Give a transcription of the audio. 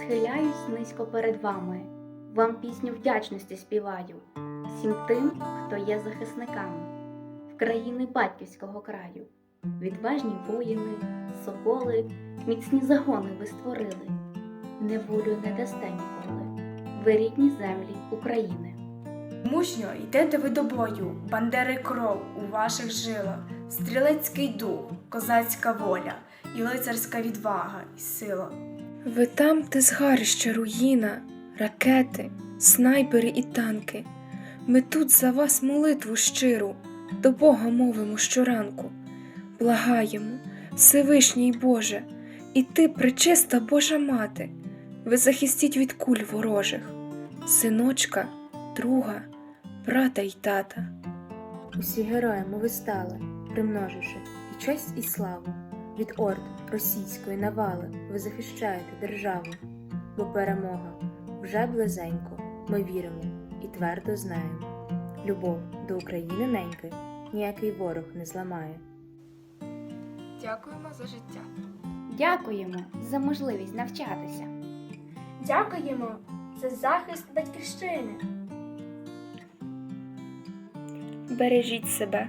Схиляюсь низько перед вами, вам пісню вдячності співаю, всім тим, хто є захисниками. В країни батьківського краю. Відважні воїни, соколи, міцні загони ви створили, неволю не дасте ніколи, ви рідні землі України. Мужньо йдете ви до бою, бандери кров у ваших жилах, стрілецький дух, козацька воля, і лицарська відвага і сила. Ви там, де згарища руїна, ракети, снайпери і танки. Ми тут за вас молитву щиру, до Бога мовимо щоранку. Благаємо, Всевишній Боже, і ти, пречиста Божа мати, ви захистіть від куль ворожих, синочка, друга, брата й тата. Усі героями ви стали, примноживши і честь, і славу. Від орд російської навали ви захищаєте державу, бо перемога вже близенько, ми віримо і твердо знаємо. Любов до України неньки ніякий ворог не зламає. Дякуємо за життя. Дякуємо за можливість навчатися. Дякуємо за захист батьківщини. Бережіть себе.